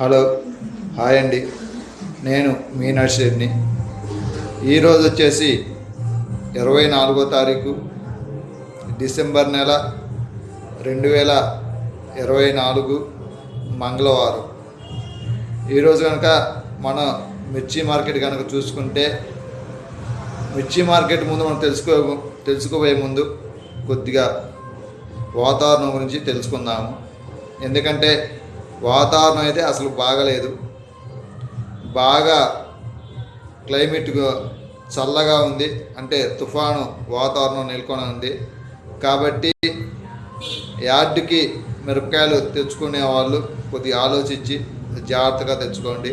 Hello hi అండి. నేను మీనాశ్రీని ఈరోజు వచ్చేసి ఇరవై నాలుగో తారీఖు డిసెంబర్ నెల రెండు వేల ఇరవై నాలుగు మంగళవారం. ఈరోజు కనుక మనం మిర్చి మార్కెట్ కనుక చూసుకుంటే మిర్చి మార్కెట్ ముందు మనం తెలుసుకో తెలుసుకోబోయే ముందు కొద్దిగా వాతావరణం గురించి తెలుసుకుందాము. ఎందుకంటే వాతావరణం అయితే అసలు బాగలేదు. బాగా క్లైమేట్ చల్లగా ఉంది. అంటే తుఫాను వాతావరణం నెలకొని ఉంది. కాబట్టి యార్డ్కి మిరపకాయలు తెచ్చుకునే వాళ్ళు కొద్దిగా ఆలోచించి జాగ్రత్తగా తెచ్చుకోండి.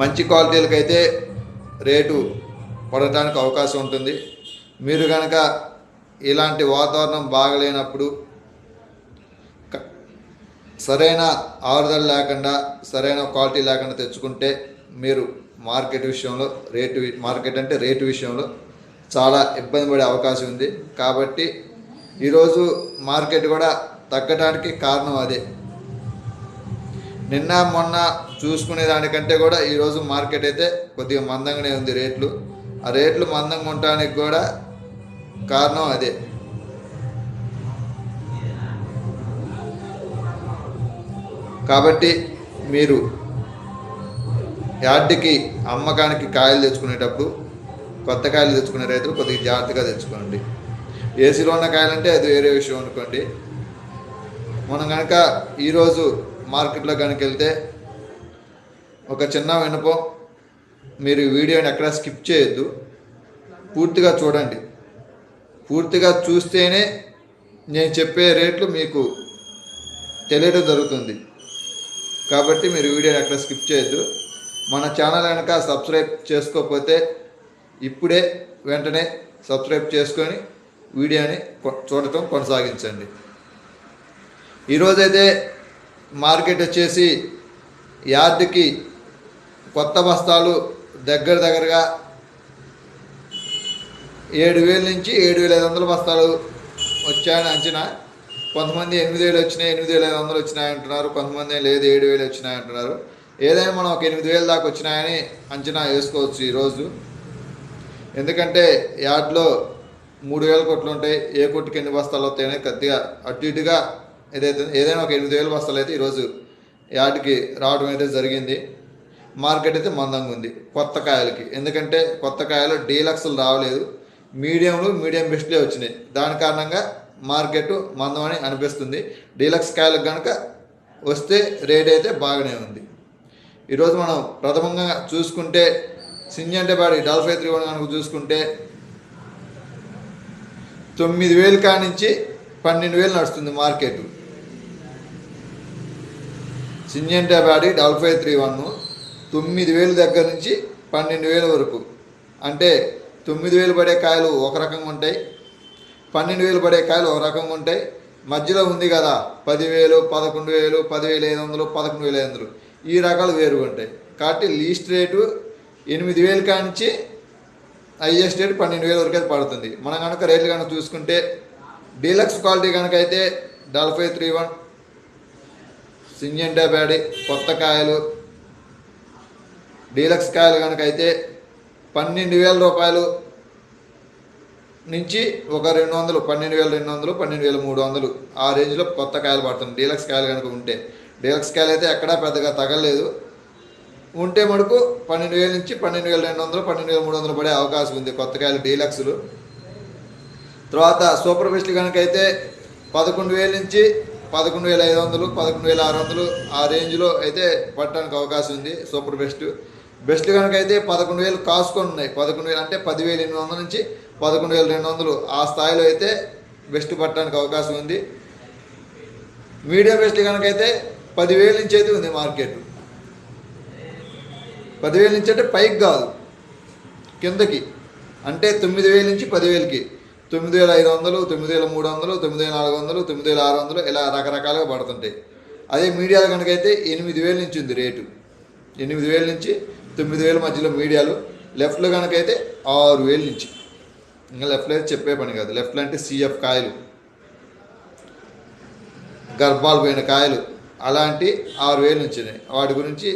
మంచి క్వాలిటీలకైతే రేటు పడటానికి అవకాశం ఉంటుంది. మీరు కనుక ఇలాంటి వాతావరణం బాగలేనప్పుడు సరైన ఆరుదల లేకుండా సరైన క్వాలిటీ లేకుండా తెచ్చుకుంటే మీరు మార్కెట్ విషయంలో రేటు మార్కెట్ అంటే రేటు విషయంలో చాలా ఇబ్బంది పడే అవకాశం ఉంది. కాబట్టి ఈరోజు మార్కెట్ కూడా తగ్గడానికి కారణం అదే. నిన్న మొన్న చూసుకునే దానికంటే కూడా ఈరోజు మార్కెట్ అయితే కొద్దిగా మందంగానే ఉంది రేట్లు. ఆ రేట్లు మందంగా ఉండటానికి కూడా కారణం అదే. కాబట్టి మీరు యార్డ్కి అమ్మకానికి కాయలు తెచ్చుకునేటప్పుడు కొత్త కాయలు తెచ్చుకునే రైతులు కొద్దిగా జాగ్రత్తగా తెచ్చుకోండి. ఏసీలో ఉన్న కాయలంటే అది వేరే విషయం అనుకోండి. మనం కనుక ఈరోజు మార్కెట్లో కనుక వెళ్తే ఒక చిన్న వినపం మీరు వీడియోని ఎక్కడ స్కిప్ చేయొద్దు. పూర్తిగా చూడండి. పూర్తిగా చూస్తేనే నేను చెప్పే రేట్లు మీకు తెలియడం జరుగుతుంది. కాబట్టి మీరు వీడియోని ఎక్కడ స్కిప్ చేయొద్దు. మన ఛానల్ కనుక సబ్స్క్రైబ్ చేసుకోకపోతే ఇప్పుడే వెంటనే సబ్స్క్రైబ్ చేసుకొని వీడియోని చూడటం కొనసాగించండి. ఈరోజైతే మార్కెట్ వచ్చేసి యార్డ్కి కొత్త బస్తాలు దగ్గర దగ్గరగా ఏడు వేల నుంచి ఏడు వేల ఐదు వందల బస్తాలు వచ్చాయని అంచనా. కొంతమంది ఎనిమిది వేలు వచ్చినాయి ఎనిమిది వేల ఐదు వందలు వచ్చినాయి అంటున్నారు. కొంతమంది లేదు ఏడు వేలు వచ్చినాయి అంటున్నారు. ఏదైనా మనం ఒక ఎనిమిది వేల దాకా వచ్చినాయని అంచనా వేసుకోవచ్చు ఈరోజు. ఎందుకంటే యార్డ్లో మూడు వేల కొట్లు ఉంటాయి. ఏ కొట్టుకి ఎన్ని బస్తాలు వస్తాయని కొద్దిగా అటు ఇటుగా ఏదైతే ఏదైనా ఒక ఎనిమిది వేల బస్తాలు అయితే ఈరోజు యార్డ్కి రావడం అయితే జరిగింది. మార్కెట్ అయితే మందంగా ఉంది కొత్త కాయలకి. ఎందుకంటే కొత్త కాయలు డీలక్స్లు రావలేదు. మీడియంలు మీడియం బెస్ట్లే వచ్చినాయి. దాని కారణంగా మార్కెట్ మందమని అనిపిస్తుంది. డీలక్స్ కాయలకు కనుక వస్తే రేట్ అయితే బాగానే ఉంది. ఈరోజు మనం ప్రథమంగా చూసుకుంటే సింజంటేపాడి డల్ఫై త్రీ వన్ కనుక చూసుకుంటే తొమ్మిది వేలు కానించి పన్నెండు వేలు నడుస్తుంది మార్కెట్. సింజంటేపాడి డల్ఫై త్రీ వన్ తొమ్మిది వేలు దగ్గర నుంచి పన్నెండు వేల వరకు. అంటే తొమ్మిది వేలు పడే కాయలు ఒక రకంగా ఉంటాయి. పన్నెండు వేలు పడే కాయలు ఒక రకంగా ఉంటాయి. మధ్యలో ఉంది కదా పదివేలు పదకొండు వేలు పదివేల ఐదు వందలు పదకొండు వేల ఐదు వందలు. ఈ రకాలు వేరుగా ఉంటాయి. కాబట్టి లీస్ట్ రేటు ఎనిమిది వేలు కానించి హైయెస్ట్ రేటు పన్నెండు వేల వరకు అయితే పడుతుంది. మనం కనుక రేట్లు కనుక చూసుకుంటే డీలక్స్ క్వాలిటీ కనుక అయితే డల్ఫై త్రీ వన్ సింజెంటా బ్యాడీ కొత్త కాయలు డీలక్స్ కాయలు కనుక అయితే పన్నెండు వేల రూపాయలు నుంచి ఒక రెండు వందలు పన్నెండు వేల రెండు వందలు పన్నెండు వేల మూడు వందలు. ఆ రేంజ్లో కొత్త కాయలు పడుతుంది. డీలక్స్ కాయలు కనుక ఉంటే. డీలక్స్ కాయలు అయితే ఎక్కడా పెద్దగా తగలేదు ఉంటే మటుకు పన్నెండు వేల నుంచి పన్నెండు వేల రెండు వందలు పన్నెండు వేల మూడు వందలు పడే అవకాశం ఉంది కొత్త కాయలు డీలక్స్లు. తర్వాత సూపర్ బెస్ట్ కనుక అయితే పదకొండు వేల నుంచి పదకొండు వేల ఐదు వందలు పదకొండు వేల ఆరు వందలు ఆ రేంజ్లో అయితే పట్టడానికి అవకాశం ఉంది సూపర్ బెస్ట్ బెస్ట్ కనుక అయితే పదకొండు వేలు కాసుకొని ఉన్నాయి. పదకొండు వేలు అంటే పదివేల ఎనిమిది వందల నుంచి పదకొండు వేల రెండు వందలు. ఆ స్థాయిలో అయితే బెస్ట్ పట్టడానికి అవకాశం ఉంది. మీడియం బెస్ట్ కనుక అయితే పదివేల నుంచి అయితే ఉంది మార్కెట్. పదివేల నుంచి అంటే పైకి కాదు కిందకి. అంటే తొమ్మిది వేల నుంచి పదివేలకి. తొమ్మిది వేల ఐదు వందలు తొమ్మిది వేల మూడు వందలు తొమ్మిది వేల నాలుగు వందలు తొమ్మిది వేల ఆరు వందలు ఇలా రకరకాలుగా పడుతుంటాయి. అదే మీడియాలో కనుకైతే ఎనిమిది వేల నుంచి ఉంది రేటు. ఎనిమిది వేల నుంచి తొమ్మిది వేల మధ్యలో మీడియాలు. లెఫ్ట్లో కనుకైతే ఆరు వేల నుంచి. ఇంకా లెఫ్ట్లో అయితే చెప్పే పని కాదు. లెఫ్ట్లో అంటే సిఎఫ్ కాయలు. గర్భాలు పోయిన కాయలు. అలాంటి ఆరు వేలు నుంచి వాటి గురించి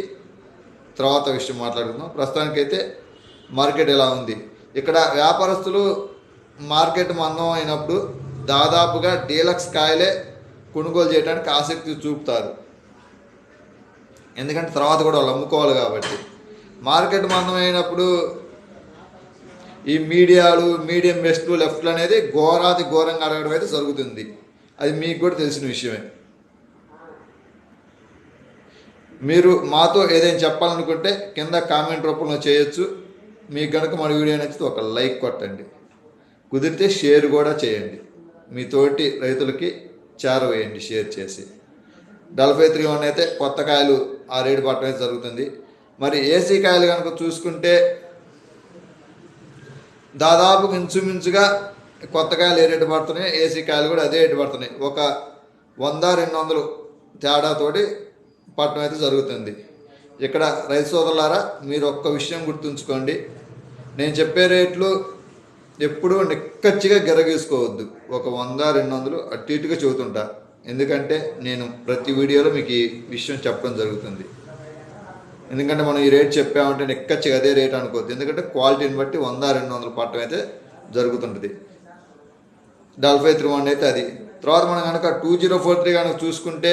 తర్వాత విషయం మాట్లాడుకుందాం. ప్రస్తుతానికైతే మార్కెట్ ఎలా ఉంది? ఇక్కడ వ్యాపారస్తులు మార్కెట్ మందం అయినప్పుడు దాదాపుగా డీలక్స్ కాయలే కొనుగోలు చేయడానికి ఆసక్తి చూపుతారు. ఎందుకంటే తర్వాత కూడా వాళ్ళు అమ్ముకోవాలి కాబట్టి. మార్కెట్ మందం అయినప్పుడు ఈ మీడియాలు మీడియం బెస్ట్ లెఫ్ట్లు అనేది ఘోరాది ఘోరంగా అడగడం అయితే జరుగుతుంది. అది మీకు కూడా తెలిసిన విషయమే. మీరు మాతో ఏదైనా చెప్పాలనుకుంటే కింద కామెంట్ రూపంలో చేయొచ్చు. మీకు కనుక మన వీడియో నచ్చితే ఒక లైక్ కొట్టండి. కుదిరితే షేర్ కూడా చేయండి. మీ తోటి రైతులకి చేరవేయండి షేర్ చేసి. డెల్ఫై త్రీ వన్ అయితే కొత్త కాయలు ఆ రేటు పట్టడం అయితే జరుగుతుంది. మరి ఏసీ కాయలు కనుక చూసుకుంటే దాదాపు ఇంచుమించుగా కొత్త కాయలు ఏ రేటు పడుతున్నాయి ఏసీ కాయలు కూడా అదే రేటు పడుతున్నాయి. ఒక వంద రెండు వందలు తేడాతోటి పట్టణం అయితే జరుగుతుంది. ఇక్కడ రైతు సోదరులారా మీరు ఒక్క విషయం గుర్తుంచుకోండి. నేను చెప్పే రేట్లు ఎప్పుడూ నిక్కచ్చిగా గిరగీసుకోవద్దు. ఒక వంద రెండు వందలు అటు ఇటుగా చెబుతుంటా. ఎందుకంటే నేను ప్రతి వీడియోలో మీకు ఈ విషయం చెప్పడం జరుగుతుంది. ఎందుకంటే మనం ఈ రేట్ చెప్పామంటే ఎక్కచ్చి అదే రేట్ అనుకోవద్దు. ఎందుకంటే క్వాలిటీని బట్టి వంద రెండు వందలు పట్టడం అయితే జరుగుతుంటుంది. నలభై త్రీ వన్ అయితే అది. తర్వాత మనం కనుక టూ జీరో ఫోర్ త్రీ కనుక చూసుకుంటే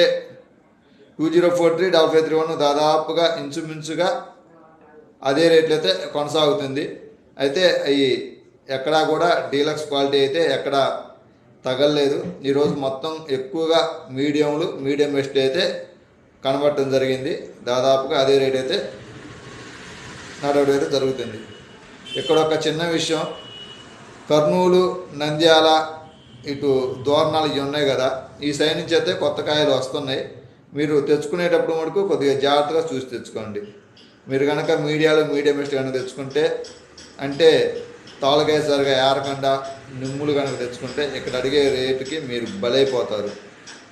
two zero four three double three one దాదాపుగా ఇంచుమించుగా అదే రేట్లు అయితే కొనసాగుతుంది. అయితే అవి ఎక్కడా కూడా డీలక్స్ క్వాలిటీ అయితే ఎక్కడ తగలలేదు. ఈరోజు మొత్తం ఎక్కువగా మీడియంలు మీడియం బెస్ట్ అయితే కనబడటం జరిగింది. దాదాపుగా అదే రేట్ అయితే నడవడం అయితే జరుగుతుంది. ఇక్కడ ఒక చిన్న విషయం. కర్నూలు నంద్యాల ఇటు దోరణాలు ఇవి ఉన్నాయి కదా ఈ సైడ్ నుంచి అయితే కొత్త కాయలు వస్తున్నాయి. మీరు తెచ్చుకునేటప్పుడు మటుకు కొద్దిగా జాగ్రత్తగా చూసి తెచ్చుకోండి. మీరు కనుక మీడియాలో మీడియం బెస్ట్ కనుక తెచ్చుకుంటే అంటే తాళకాయ సరిగా ఏరకుండా నిమ్ములు కనుక తెచ్చుకుంటే ఇక్కడ అడిగే రేటుకి మీరు బలైపోతారు.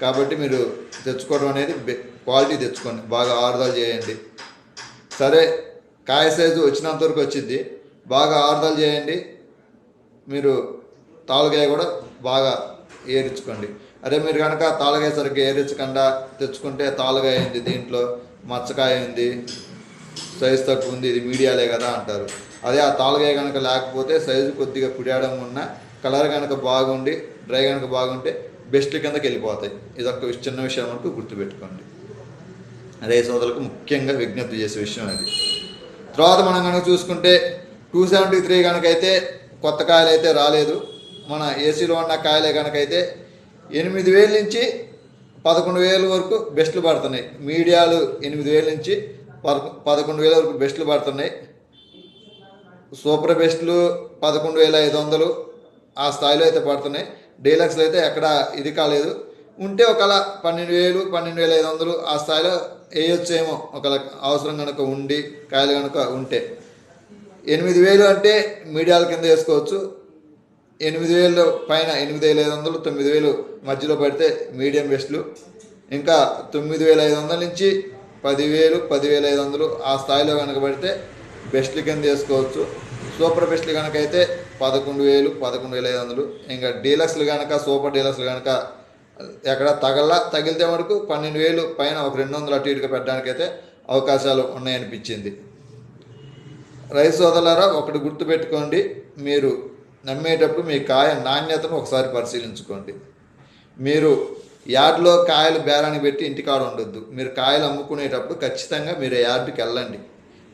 కాబట్టి మీరు తెచ్చుకోవడం అనేది బె- క్వాలిటీ తెచ్చుకోండి బాగా ఆరుదల చేయండి. సరే కాయ సైజు వచ్చినంత వరకు వచ్చింది. బాగా ఆరుదల చేయండి. మీరు తాలుగాయ కూడా బాగా ఏరించుకోండి. అదే మీరు కనుక తాలుగాయ సరిగ్గా ఏరించకుండా తెచ్చుకుంటే తాలుగాయ ఉంది దీంట్లో మచ్చకాయ ఉంది సైజు తక్కువ ఉంది ఇది మీడియాలే కదా అంటారు. అదే ఆ తాలుగాయ కనుక లేకపోతే సైజు కొద్దిగా కుడియడం ఉన్న కలర్ కనుక బాగుండి డ్రై కనుక బాగుంటే బెస్ట్ కిందకి వెళ్ళిపోతాయి. ఇది ఒక చిన్న విషయం అంటూ గుర్తుపెట్టుకోండి. అదే సోదరులకు ముఖ్యంగా విజ్ఞప్తి చేసే విషయం అది. తర్వాత మనం కనుక చూసుకుంటే టూ సెవెంటీ త్రీ కనుకైతే కొత్త కాయలు అయితే రాలేదు. మన ఏసీలో ఉన్న కాయలే కనుకైతే ఎనిమిది వేల నుంచి పదకొండు వేల వరకు బెస్ట్లు పడుతున్నాయి. మీడియాలు ఎనిమిది వేల నుంచి పదకొ- పదకొండు వేల వరకు బెస్ట్లు పడుతున్నాయి. సూపర్ బెస్ట్లు పదకొండు వేల ఐదు వందలు ఆ స్థాయిలో అయితే పడుతున్నాయి. డీలక్స్లు అయితే ఎక్కడ ఇది కాలేదు. ఉంటే ఒకవేళ పన్నెండు వేలు పన్నెండు వేల ఐదు వందలు ఆ స్థాయిలో వేయొచ్చేమో. ఒక అవసరం కనుక ఉండి కాయలు కనుక ఉంటే. ఎనిమిది వేలు అంటే మీడియాల కింద వేసుకోవచ్చు. ఎనిమిది వేలు పైన ఎనిమిది వేల ఐదు వందలు తొమ్మిది వేలు మధ్యలో పడితే మీడియం బెస్ట్లు. ఇంకా తొమ్మిది వేల ఐదు వందల నుంచి పదివేలు పదివేల ఐదు వందలు ఆ స్థాయిలో కనుక పడితే బెస్ట్లు కింద వేసుకోవచ్చు. సూపర్ బెస్ట్లు కనుక అయితే పదకొండు వేలు పదకొండు వేల ఐదు వందలు. ఇంకా డీలక్స్లు కనుక సూపర్ డీలక్స్లు కనుక ఎక్కడ తగల్లా తగిలితే వరకు పన్నెండు వేలు పైన ఒక రెండు వందలు అటు ఇటుగా పెట్టడానికైతే అవకాశాలు ఉన్నాయనిపించింది. రైతు సోదరులారా ఒకటి గుర్తుపెట్టుకోండి. మీరు నమ్మేటప్పుడు మీ కాయ నాణ్యతను ఒకసారి పరిశీలించుకోండి. మీరు యార్డ్లో కాయలు బేరానికి పెట్టి ఇంటికాడ ఉండొద్దు. మీరు కాయలు అమ్ముకునేటప్పుడు ఖచ్చితంగా మీరు యార్డ్కి వెళ్ళండి.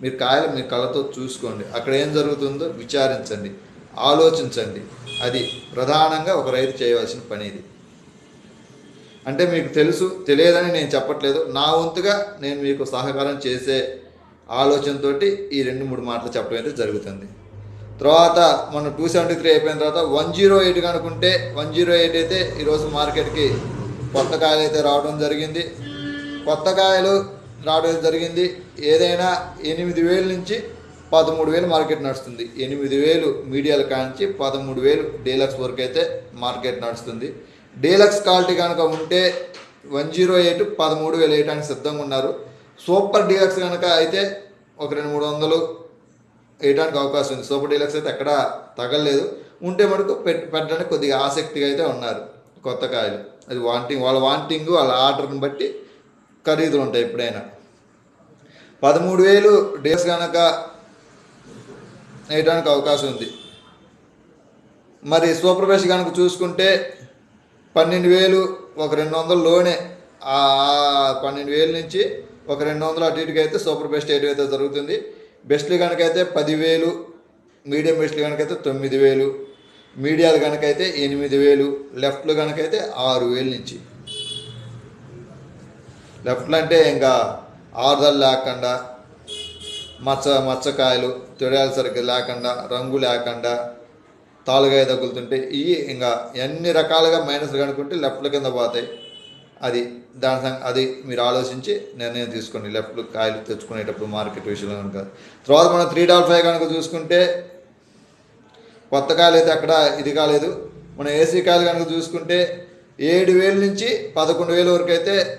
మీరు కాయలు మీ కళ్ళతో చూసుకోండి. అక్కడ ఏం జరుగుతుందో విచారించండి. ఆలోచించండి. అది ప్రధానంగా ఒక రైతు చేయవలసిన పని ఇది. అంటే మీకు తెలుసు తెలియదని నేను చెప్పట్లేదు. నా వంతుగా నేను మీకు సహకారం చేసే ఆలోచనతోటి ఈ రెండు మూడు మాటలు చెప్పడం అయితే జరుగుతుంది. తర్వాత మనం టూ సెవెంటీ త్రీ అయిపోయిన తర్వాత వన్ జీరో ఎయిట్ కనుకుంటే వన్ జీరో ఎయిట్ అయితే ఈరోజు మార్కెట్కి కొత్త కాయలు అయితే రావడం జరిగింది. కొత్త కాయలు రావడం జరిగింది. ఏదైనా ఎనిమిది వేల నుంచి పదమూడు వేలు మార్కెట్ నడుస్తుంది. ఎనిమిది వేలు మీడియాల కాంచి పదమూడు వేలు డీలక్స్ వరకు అయితే మార్కెట్ నడుస్తుంది. డీలక్స్ క్వాలిటీ కనుక ఉంటే వన్ జీరో ఎయిట్ పదమూడు వేలు వేయడానికి సిద్ధంగా ఉన్నారు. సూపర్ డీలక్స్ కనుక అయితే ఒక రెండు మూడు వందలు వేయడానికి అవకాశం ఉంది. సూపర్ డీలక్స్ అయితే ఎక్కడా తగలలేదు. ఉంటే మటుకు పెట్టడానికి కొద్దిగా ఆసక్తిగా అయితే ఉన్నారు కొత్త కాయలు. అది వాంటింగ్ వాళ్ళ వాంటింగ్ వాళ్ళ ఆర్డర్ని బట్టి ఖరీదులు ఉంటాయి ఎప్పుడైనా. పదమూడు వేలు డేస్ కనుక వేయడానికి అవకాశం ఉంది. మరి సూపర్ బెస్ట్ కనుక చూసుకుంటే పన్నెండు వేలు ఒక రెండు వందలు లోనే. పన్నెండు వేలు నుంచి ఒక రెండు వందలు అటు ఇటుకి అయితే సూపర్ బెస్ట్ ఎయిట్ అయితే జరుగుతుంది. బెస్ట్లు కనుకైతే పదివేలు మీడియం బెస్ట్లు కనుకైతే తొమ్మిది వేలు మీడియాలు కనుకైతే ఎనిమిది వేలు లెఫ్ట్లు కనుకైతే ఆరు వేలు నుంచి. లెఫ్ట్లు అంటే ఇంకా ఆరుదలు లేకుండా మచ్చ మచ్చకాయలు తొడాలు సరిగ్గా లేకుండా రంగు లేకుండా తాలుగాయ తగులుతుంటే ఇవి ఇంకా ఎన్ని రకాలుగా మైనస్ కనుక్కుంటే లెఫ్ట్ల కింద పోతాయి. అది దాని సం- అది మీరు ఆలోచించి నిర్ణయం తీసుకోండి. లెఫ్ట్ కాయలు తెచ్చుకునేటప్పుడు మార్కెట్ విషయంలో కనుక. తర్వాత మనం త్రీ డాల్ ఫైవ్ కనుక చూసుకుంటే కొత్త కాయలు అయితే అక్కడ ఇది కాలేదు. మనం ఏసీ కాయలు కనుక చూసుకుంటే ఏడు వేలు నుంచి పదకొండు వేలు వరకు అయితే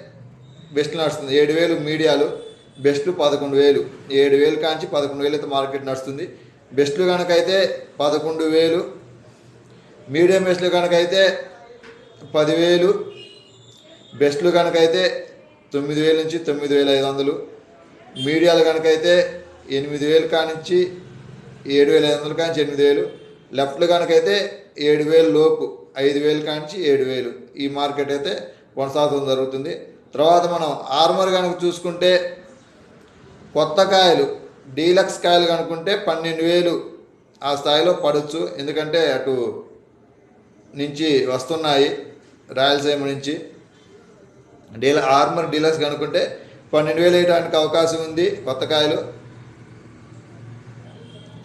బెస్ట్ నడుస్తుంది. ఏడు వేలు మీడియాలు బెస్ట్ పదకొండు వేలు. ఏడు వేలు కాంచి పదకొండు వేలు అయితే మార్కెట్ నడుస్తుంది. బెస్ట్లు కనుక అయితే పదకొండు వేలు మీడియం బెస్ట్లు కనుక అయితే పదివేలు బెస్ట్లు కనుక అయితే తొమ్మిది వేల నుంచి తొమ్మిది వేల ఐదు వందలు మీడియాలు కనుక అయితే ఎనిమిది వేలు కానించి ఏడు వేల ఐదు వందలు కానించి ఎనిమిది వేలు లెఫ్ట్లు కనుక అయితే ఏడు వేలు లోపు ఐదు వేలు కానించి ఏడు వేలు ఈ మార్కెట్ అయితే కొనసాగడం జరుగుతుంది. తర్వాత మనం ఆర్మర్ కనుక చూసుకుంటే కొత్త కాయలు డీలక్స్ కాయలు కనుక్కుంటే పన్నెండు వేలు ఆ స్థాయిలో పడవచ్చు ఎందుకంటే అటు నుంచి వస్తున్నాయి రాయలసీమ నుంచి. డీల ఆర్మర్ డీలక్స్ కనుక్కుంటే పన్నెండు వేలు వేయడానికి అవకాశం ఉంది కొత్త కాయలు.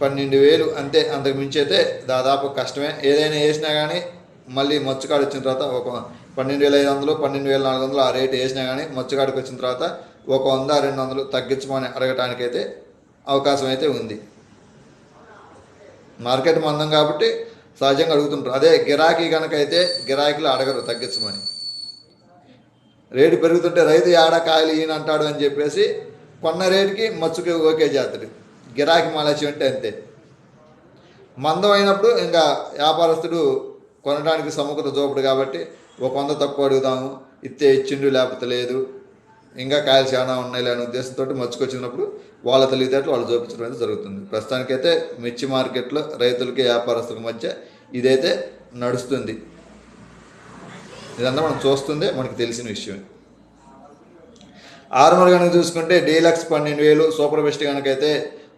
పన్నెండు వేలు అంతే అంతకు మించి అయితే దాదాపు కష్టమే. ఏదైనా వేసినా కానీ మళ్ళీ మచ్చుకాడు వచ్చిన తర్వాత ఒక పన్నెండు వేల ఐదు వందలు పన్నెండు వేల నాలుగు వందలు ఆ రేటు వేసినా కానీ మచ్చుకాడికి వచ్చిన తర్వాత ఒక వంద రెండు వందలు తగ్గించమని అడగటానికైతే అవకాశం అయితే ఉంది. మార్కెట్ మందం కాబట్టి సహజంగా అడుగుతుంటారు. అదే గిరాకీ కనుక అయితే గిరాకీలు అడగరు తగ్గించమని. రేటు పెరుగుతుంటే రైతు ఏడా కాయలు ఈయన అంటాడు అని చెప్పేసి కొన్న రేటుకి మచ్చుకి ఓకే చేస్తాడు. గిరాకీ మాలచ్చి అంటే అంతే. మందం అయినప్పుడు ఇంకా వ్యాపారస్తుడు కొనడానికి సముఖత చూపడు కాబట్టి ఒక వంద తక్కువ అడుగుదాము ఇత్తే ఇచ్చిండు లేకపోతే లేదు ఇంకా కాయలు చాలా ఉన్నాయి అనే ఉద్దేశంతో మచ్చుకొచ్చినప్పుడు వాళ్ళ తెలివితేటలు వాళ్ళు చూపించడం అయితే జరుగుతుంది. ప్రస్తుతానికైతే మిర్చి మార్కెట్లో రైతులకి వ్యాపారస్తుల మధ్య ఇదైతే నడుస్తుంది. ఇదంతా మనం చూస్తుందే మనకు తెలిసిన విషయం. ఆర్మర్ కనుక చూసుకుంటే డీలక్స్ పన్నెండు వేలు సూపర్ బెస్ట్ కనుకైతే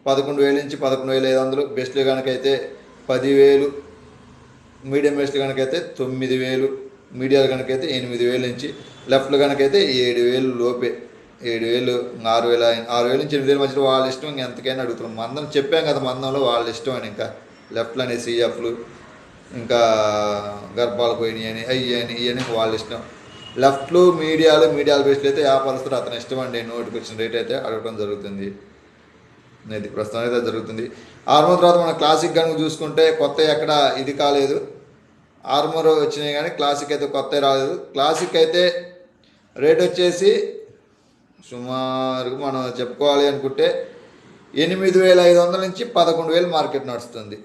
పదకొండు వేలు నుంచి పదకొండు వేల ఐదు వందలు బెస్ట్లు కనుకైతే పదివేలు మీడియం బెస్ట్లు కనుకైతే తొమ్మిది వేలు మీడియాలు కనుకైతే ఎనిమిది వేలు నుంచి లెఫ్ట్లు కనుకైతే ఏడు వేలు లోపే. ఏడు వేలు ఆరు వేల ఆరు వేలు నుంచి ఎనిమిది వేల మధ్యలో వాళ్ళ ఇష్టం ఇంకా ఎంతకైనా అడుగుతున్నాం మందం చెప్పాం కదా మందంలో వాళ్ళ ఇష్టం అని ఇంకా. లెఫ్ట్లు అని సిఎఫ్లు ఇంకా గర్భాలు పోయినాయి అని అయ్యి అని ఇవని వాళ్ళ ఇష్టం. లెఫ్ట్లు మీడియాలు మీడియాలు బేస్లు అయితే వ్యాపారస్తులు అతని ఇష్టం అండి నోటికి వచ్చిన రేట్ అయితే అడగడం జరుగుతుంది. ఇది ప్రస్తుతం అయితే జరుగుతుంది. ఆర్మర్ తర్వాత మనం క్లాసిక్ కనుక చూసుకుంటే కొత్త ఎక్కడ ఇది కాలేదు. ఆర్మర్ వచ్చినాయి కానీ క్లాసిక్ అయితే కొత్త రాలేదు. క్లాసిక్ అయితే రేట్ వచ్చేసి సుమారుగా మనం చెప్పుకోవాలి అనుకుంటే ఎనిమిది వేల ఐదు వందల నుంచి పదకొండు వేలు మార్కెట్ నడుస్తుంది.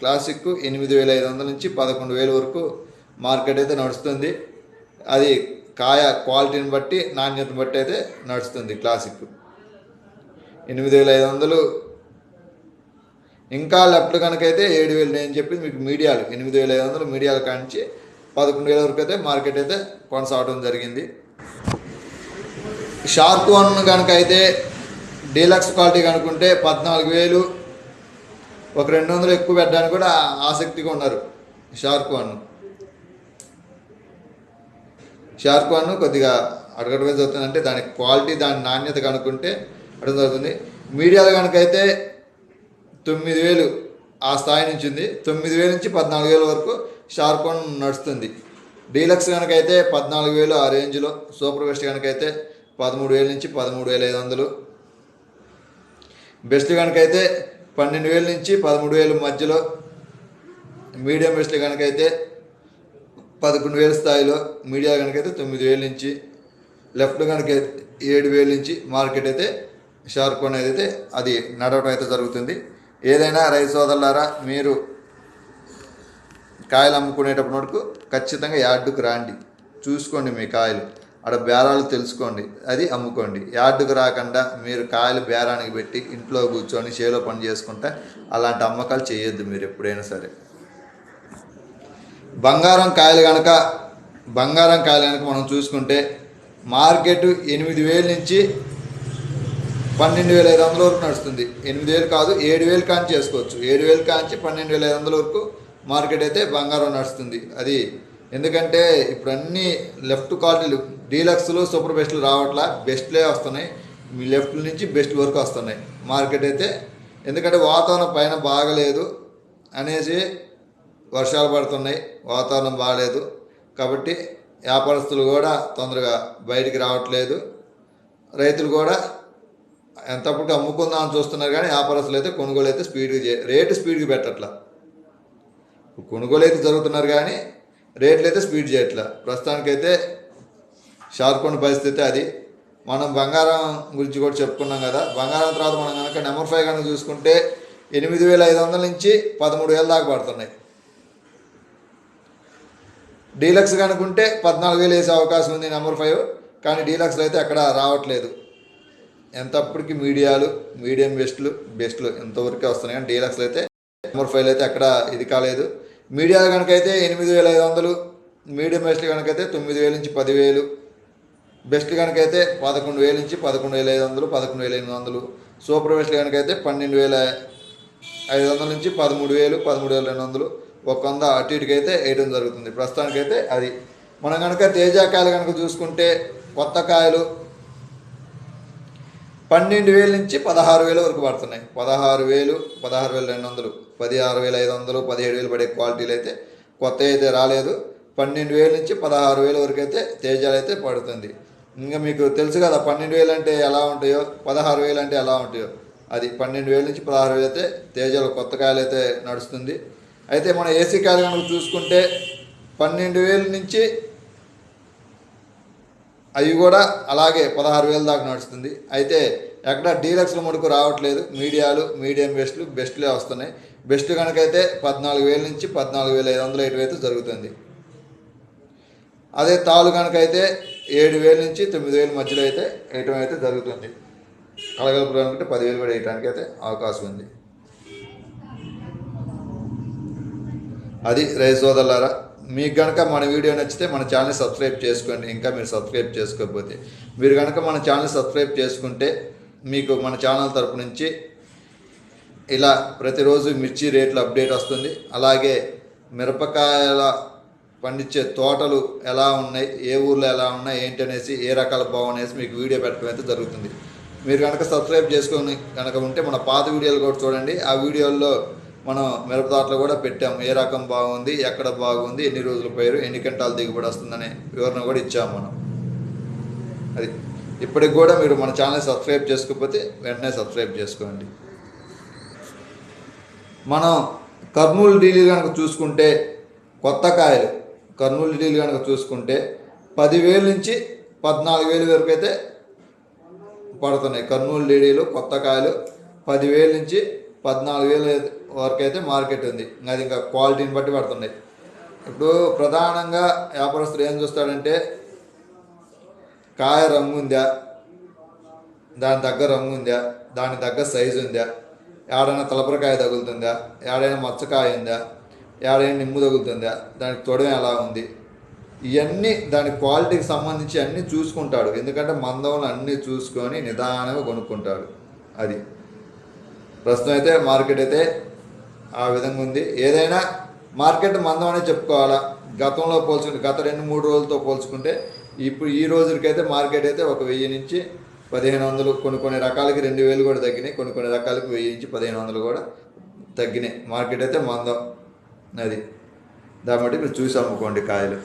క్లాసిక్ ఎనిమిది వేల ఐదు వందల నుంచి పదకొండు వేల వరకు మార్కెట్ అయితే నడుస్తుంది. అది కాయ క్వాలిటీని బట్టి నాణ్యతను బట్టి అయితే నడుస్తుంది క్లాసిక్. ఎనిమిది వేల ఐదు వందలు ఇంకా లెఫ్ట్ కనుకైతే ఏడు వేలు నేను చెప్పింది మీకు మీడియాలు. ఎనిమిది వేల ఐదు వందలు మీడియాలు కానించి పదకొండు వేల వరకు అయితే మార్కెట్ అయితే కొనసాగడం జరిగింది. షార్క్ వన్ కనుక అయితే డీలక్స్ క్వాలిటీ కనుక్కుంటే పద్నాలుగు వేలు. ఒక రెండు వందలు ఎక్కువ పెట్టడానికి కూడా ఆసక్తిగా ఉన్నారు షార్క్ వన్. షార్క్ వన్ కొద్దిగా అడగడమే జరుగుతుంది. అంటే దాని క్వాలిటీ దాని నాణ్యత కనుక్కుంటే అడగడం జరుగుతుంది. మీడియాలో కనుకైతే తొమ్మిది వేలు ఆ స్థాయి నుంచి ఉంది. తొమ్మిది వేల నుంచి పద్నాలుగు వేల వరకు షార్క్ వన్ నడుస్తుంది. డీలక్స్ కనుకైతే పద్నాలుగు వేలు ఆ రేంజ్లో. సూపర్ బెస్ట్ కనుకైతే పదమూడు వేల నుంచి పదమూడు వేల ఐదు వందలు. బెస్ట్ కనుకైతే పన్నెండు వేల నుంచి పదమూడు వేల మధ్యలో. మీడియం బెస్ట్ కనుకైతే పదకొండు వేల స్థాయిలో. మీడియా కనుకైతే తొమ్మిది వేల నుంచి. లెఫ్ట్ కనుక ఏడు వేల నుంచి. మార్కెట్ అయితే షార్ప్ అనేది అయితే అది నడవడం అయితే జరుగుతుంది. ఏదైనా రైతు సోదరులారా మీరు కాయలు అమ్ముకునేటప్పుడు వరకు ఖచ్చితంగా యార్డుకు రాండి. చూసుకోండి మీ కాయలు. అక్కడ బేరాలు తెలుసుకోండి అది అమ్ముకోండి. యార్డుకు రాకుండా మీరు కాయలు బేరానికి పెట్టి ఇంట్లో కూర్చొని చేలో పని చేసుకుంటే అలాంటి అమ్మకాలు చేయొద్దు మీరు ఎప్పుడైనా సరే. బంగారం కాయలు కనుక బంగారం కాయలు కనుక మనం చూసుకుంటే మార్కెట్ ఎనిమిది వేల నుంచి పన్నెండు వేల ఐదు వందల వరకు నడుస్తుంది. ఎనిమిది వేలు కాదు ఏడు వేలు కాంచి చేసుకోవచ్చు. ఏడు వేలు కాంచి పన్నెండు వేల ఐదు వందల వరకు మార్కెట్ అయితే బంగారం నడుస్తుంది. అది ఎందుకంటే ఇప్పుడు అన్ని లెఫ్ట్ క్వాలిటీలు డీలక్స్లు సూపర్ బెస్ట్లు రావట్లా బెస్ట్లే వస్తున్నాయి. మీ లెఫ్ట్ నుంచి బెస్ట్ వరకు వస్తున్నాయి. మార్కెట్ అయితే ఎందుకంటే వాతావరణం పైన బాగలేదు అనేసి వర్షాలు పడుతున్నాయి. వాతావరణం బాగాలేదు. కాబట్టి వ్యాపారస్తులు కూడా తొందరగా బయటికి రావట్లేదు. రైతులు కూడా ఎంతప్పటికి అమ్ముకుందాం అని చూస్తున్నారు కానీ వ్యాపారస్తులు అయితే కొనుగోలు అయితే స్పీడ్గా చే రేటు స్పీడ్గా పెట్టట్లా. కొనుగోలు అయితే జరుగుతున్నారు కానీ రేట్లు అయితే స్పీడ్ చేయట్లా. ప్రస్తుతానికైతే షార్ప్ ఉన్న పరిస్థితి అది. మనం బంగారం గురించి కూడా చెప్పుకున్నాం కదా. బంగారం తర్వాత మనం కనుక నెంబర్ ఫైవ్ కనుక చూసుకుంటే ఎనిమిది వేల ఐదు వందల నుంచి పదమూడు వేల దాకా పడుతున్నాయి. డీలక్స్ కనుకుంటే పద్నాలుగు వేలు వేసే అవకాశం ఉంది నెంబర్ ఫైవ్. కానీ డీలక్స్లో అయితే అక్కడ రావట్లేదు. ఎంతప్పటికి మీడియాలు మీడియం బెస్ట్లు బెస్ట్లు ఎంతవరకే వస్తున్నాయి కానీ డీలక్స్లో అయితే నెంబర్ ఫైవ్ అయితే అక్కడ ఇది కాలేదు. మీడియా కనుకైతే అయితే ఎనిమిది వేల ఐదు వందలు మీడియం బెస్ట్లు కనుకైతే తొమ్మిది వేల నుంచి పదివేలు బెస్ట్ కనుకైతే పదకొండు వేల నుంచి పదకొండు వేల ఐదు వందలు పదకొండు వేల ఎనిమిది వందలు సూపర్ బెస్ట్ కనుకైతే పన్నెండు వేల ఐదు వందల నుంచి పదమూడు వేలు పదమూడు వేల రెండు వందలు ఒక వంద అటు ఇటుకి అయితే వేయడం జరుగుతుంది. ప్రస్తుతానికైతే అది. మనం కనుక తేజాకాయలు కనుక చూసుకుంటే కొత్త కాయలు పన్నెండు వేల నుంచి పదహారు వేల వరకు పడుతున్నాయి. పదహారు వేలు పదహారు వేల రెండు వందలు. పదిహారు వేల ఐదు వందలు పదిహేడు వేలు పడే క్వాలిటీలు అయితే కొత్త అయితే రాలేదు. పన్నెండు వేల నుంచి పదహారు వేల వరకు అయితే తేజాలు అయితే పడుతుంది. ఇంకా మీకు తెలుసు కదా పన్నెండు వేలు అంటే ఎలా ఉంటాయో? పదహారు వేలు అంటే ఎలా ఉంటాయో? అది పన్నెండు వేల నుంచి పదహారు వేలు అయితే తేజాలు కొత్త కాయలు అయితే నడుస్తుంది. అయితే మన ఏసీ కాయలు కనుక చూసుకుంటే పన్నెండు వేల నుంచి అవి కూడా అలాగే పదహారు వేల దాకా నడుస్తుంది. అయితే ఎక్కడ డీలక్స్ల మటుకు రావట్లేదు. మీడియాలు మీడియం బెస్ట్లు బెస్ట్లే వస్తున్నాయి. బెస్ట్ కనుకైతే పద్నాలుగు వేల నుంచి పద్నాలుగు వేల ఐదు వందల అయితే జరుగుతుంది. అదే తాలు కనుకైతే ఏడు వేల నుంచి తొమ్మిది వేల మధ్యలో అయితే వేయటం అయితే జరుగుతుంది. కలగలుపు అనుకుంటే పదివేలు కూడా వేయటానికి అయితే అవకాశం ఉంది. అది రైతు సోదరులారా మీకు కనుక మన వీడియో నచ్చితే మన ఛానల్ సబ్స్క్రైబ్ చేసుకోండి. ఇంకా మీరు సబ్స్క్రైబ్ చేసుకోకపోతే మీరు కనుక మన ఛానల్ సబ్స్క్రైబ్ చేసుకుంటే మీకు మన ఛానల్ తరపు నుంచి ఇలా ప్రతిరోజు మిర్చి రేట్లు అప్డేట్ వస్తుంది. అలాగే మిరపకాయల పండించే తోటలు ఎలా ఉన్నాయి ఏ ఊర్లో ఎలా ఉన్నాయి ఏంటి అనేసి ఏ రకాల బాగున్నాయేసి మీకు వీడియో పెట్టడం అయితే జరుగుతుంది. మీరు కనుక సబ్స్క్రైబ్ చేసుకొని కనుక ఉంటే మన పాత వీడియోలు కూడా చూడండి. ఆ వీడియోల్లో మనం మిరపదాట్లో కూడా పెట్టాము. ఏ రకం బాగుంది ఎక్కడ బాగుంది ఎన్ని రోజుల పైరు ఎన్ని గంటలు దిగుబడి వస్తుందనే వివరణ కూడా ఇచ్చాము మనం. అది ఇప్పటికి కూడా మీరు మన ఛానల్ సబ్స్క్రైబ్ చేసుకోకపోతే వెంటనే సబ్స్క్రైబ్ చేసుకోండి. మనం కర్నూలు డీలీ కనుక చూసుకుంటే కొత్త కాయలు కర్నూలు డీలీ కనుక చూసుకుంటే పదివేలు నుంచి పద్నాలుగు వేలు వరకు అయితే పడుతున్నాయి. కర్నూలు డీడీలు కొత్త కాయలు పదివేలు నుంచి పద్నాలుగు వేల వరకు అయితే మార్కెట్ ఉంది. అది ఇంకా క్వాలిటీని బట్టి పడుతున్నాయి. ఇప్పుడు ప్రధానంగా వ్యాపారస్తులు ఏం చూస్తాడంటే కాయ రంగు ఉందా? దాని దగ్గర రంగు ఉందా? దాని దగ్గర సైజు ఉందా? ఏడైనా తలపరకాయ తగులుతుందా? ఏడైనా మచ్చకాయ ఉందా? ఏడైనా నిమ్ము తగులుతుందా? దానికి తొడవ ఎలా ఉంది? ఇవన్నీ దాని క్వాలిటీకి సంబంధించి అన్నీ చూసుకుంటాడు. ఎందుకంటే మందంలో అన్నీ చూసుకొని నిదానంగా కొనుక్కుంటాడు. అది. ప్రస్తుతం అయితే మార్కెట్ అయితే ఆ విధంగా ఉంది. ఏదైనా మార్కెట్ మందం అనే చెప్పుకోవాలా? గతంలో పోల్చుకుంటే గత రెండు మూడు రోజులతో పోల్చుకుంటే ఇప్పుడు ఈ రోజులకైతే మార్కెట్ అయితే ఒక వెయ్యి నుంచి పదిహేను వందలు కొన్ని కొన్ని రకాలకి రెండు వేలు కూడా తగ్గినాయి. కొన్ని కొన్ని రకాలకి వెయ్యి నుంచి పదిహేను వందలు కూడా తగ్గినాయి. మార్కెట్ అయితే మందం అది. దాన్ని బట్టి మీరు చూసి అమ్ముకోండి కాయలు.